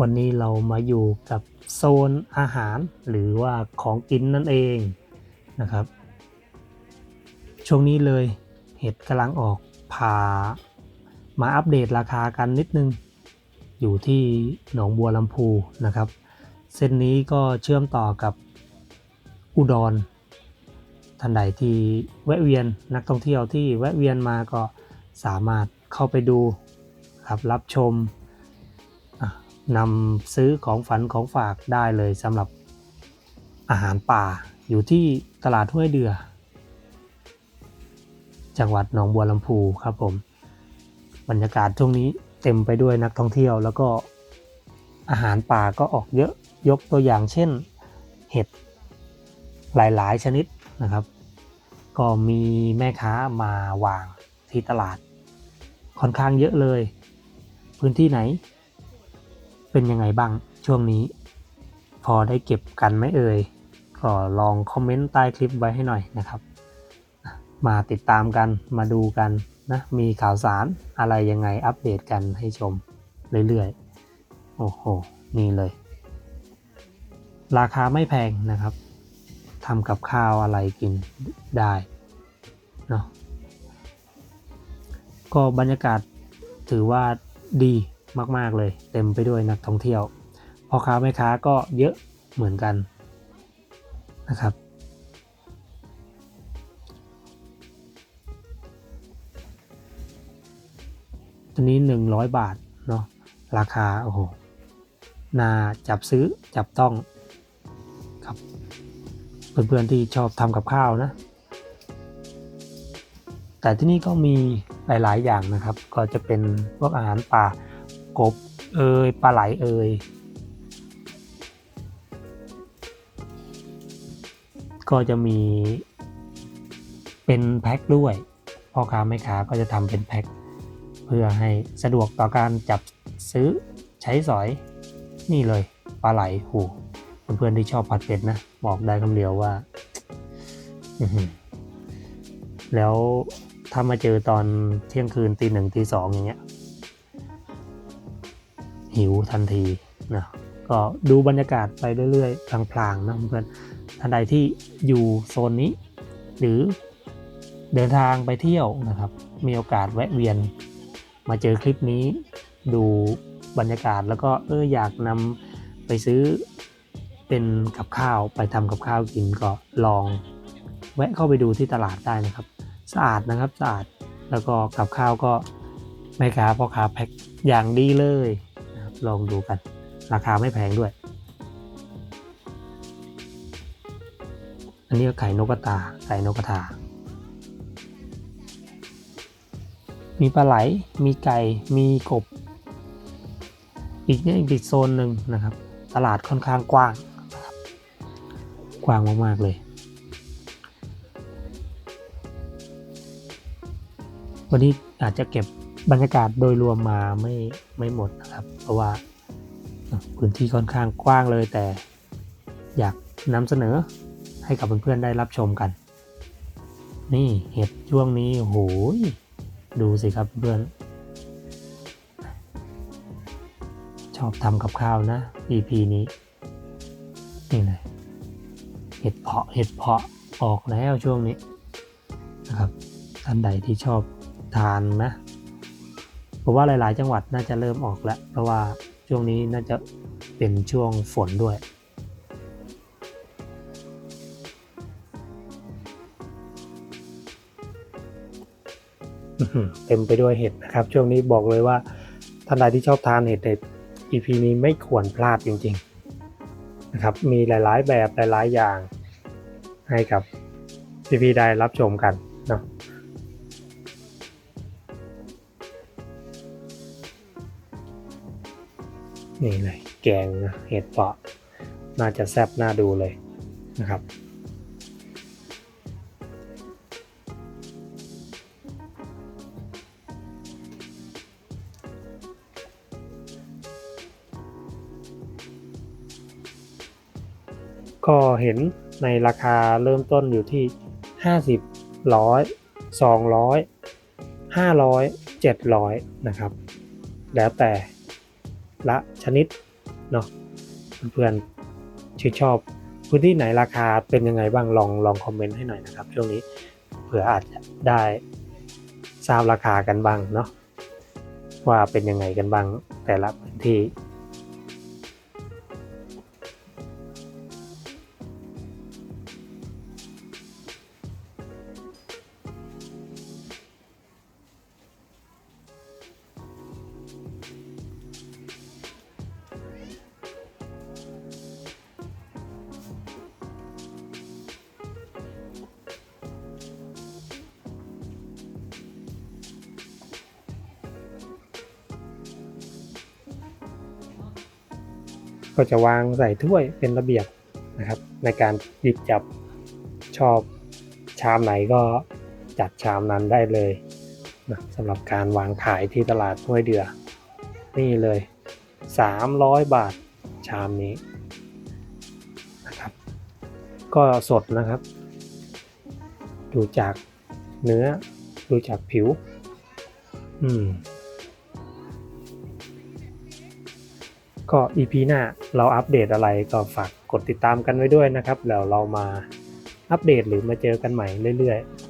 วันนี้เรามาอยู่กับโซนอาหารหรือว่าของกินนั่นเองนะครับ ช่วงนี้เลยเห็ดกำลังออกพามาอัปเดตราคากันนิดนึง อยู่ที่หนองบัวลำพูนะครับ เส้นนี้ก็เชื่อมต่อกับอุดรท่านใดที่แวะเวียนนักท่องเที่ยวที่แวะเวียนมาก็สามารถเข้าไปดูครับรับชม นำซื้อของฝันของฝากได้เลยสำหรับอาหารป่าอยู่ที่ตลาดห้วยเดือ จังหวัดหนองบัวลำพูครับผม บรรยากาศช่วงนี้เต็มไปด้วยนักท่องเที่ยว แล้วก็อาหารป่าก็ออกเยอะยกตัวอย่างเช่นเห็ดหลายๆ ชนิดนะครับ ก็มีแม่ค้ามาวางที่ตลาดค่อนข้างเยอะเลย พื้นที่ไหน เป็นยังไงบ้างช่วงนี้ พอได้เก็บกันไหมเอ่ยก็ลองคอมเมนต์ใต้คลิปไว้ให้หน่อยนะครับ มาติดตามกันมาดูกันนะมีข่าวสารอะไรยังไงอัปเดตกันให้ชมเรื่อยๆ โอ้โห นี่เลย ราคาไม่แพงนะครับทำกับข้าวอะไรกินได้เนาะก็บรรยากาศถือว่าดี มาก ๆ เลย เต็มไปด้วยนักท่องเที่ยวพ่อค้าแม่ค้าก็เยอะเหมือนกันนะครับ ตัวนี้ 100 บาทเนาะราคา โอ้โหน่าจับซื้อจับต้องครับ เพื่อน ๆ ที่ชอบทำกับข้าวนะ แต่ที่นี่ก็มีหลาย ๆ อย่างนะครับ ก็จะเป็นพวกอาหารป่า กบเอยปลาไหลเอยก็จะมีเป็นแพ็คด้วยพ่อค้าแม่ค้าก็จะทำเป็นแพ็คเพื่อให้สะดวกต่อการจับซื้อใช้สอยนี่เลยปลาไหลหูเพื่อนๆที่ชอบผัดเผ็ดนะ บอกได้คำเดียวว่า แล้วถ้ามาเจอตอนเที่ยงคืนตีหนึ่งตีสองอย่างเงี้ย หิวทันทีนะก็ดูบรรยากาศไปเรื่อยๆพลางๆนะเพื่อนท่านใดที่อยู่โซนนี้ หรือเดินทางไปเที่ยวนะครับ มีโอกาสแวะเวียน มาเจอคลิปนี้ ดูบรรยากาศแล้วก็เอออยากนำไปซื้อเป็นกับข้าวไปทำกับข้าวกินก็ลอง แวะเข้าไปดูที่ตลาดได้นะครับ สะอาดนะครับสะอาดแล้วก็กับข้าวก็แม่ค้าพ่อค้าแพ็คอย่างดีเลย ลองดูกัน ราคาไม่แพงด้วย อันนี้ก็ไข่นกกระตาไข่นกกระทา มีปลาไหล มีไก่ มีกบ อีกเนี่ยอีกโซนหนึ่งนะครับ ตลาดค่อนข้างกว้าง กว้างมากๆเลยวันนี้อาจจะเก็บ บรรยากาศโดยรวมมาไม่ไม่หมดนะครับ เพราะว่าพื้นที่ค่อนข้างกว้างเลย แต่อยากนำเสนอให้กับเพื่อนๆได้รับชมกัน นี่เห็ดช่วงนี้โอ้โหดูสิครับเพื่อน ชอบทำกับข้าวนะ EP นี้ นี่เลยเห็ดเพาะเห็ดเพาะออกแล้วช่วงนี้นะครับท่านใดที่ชอบทานนะ ผมว่าหลาย ๆ จังหวัดน่าจะเริ่มออกแล้ว เพราะว่าช่วงนี้น่าจะเป็นช่วงฝนด้วย เต็มไปด้วยเห็ดนะครับ ช่วงนี้บอกเลยว่าท่านใดที่ชอบทานเห็ดเห็ด EP นี้ไม่ควรพลาดจริง ๆ นะครับ มีหลาย ๆ แบบหลาย ๆ อย่างให้กับพี่ๆได้รับชมกัน นี่เลยแกงเห็ดเปาะน่าจะแซ่บน่าดูเลยนะครับ ก็เห็นในราคาเริ่มต้นอยู่ที่ 50ร้อย200 500 700 นะครับ แล้วแต่ ละชนิดเนาะเพื่อนๆชื่นชอบพื้นที่ไหนราคาเป็นยังไงบ้างลองลองคอมเมนต์ให้หน่อยนะครับช่วงนี้เผื่ออาจจะได้ทราบราคากันบ้างเนาะว่าเป็นยังไงกันบ้างแต่ละพื้นที่ ก็จะวางใส่ถ้วยเป็นระเบียบนะครับ ในการหยิบจับชอบชามไหนก็จัดชามนั้นได้เลยนะสำหรับการวางขายที่ตลาดห้วยเดือ นี่เลย 300 บาทชามนี้นะครับ ก็สดนะครับ ดูจากเนื้อดูจากผิว อืม ก็ EP หน้าเราอัปเดตอะไรก็ฝากกดติดตามกันไว้ด้วยนะครับ แล้วเรามาอัปเดตหรือมาเจอกันใหม่เรื่อยๆ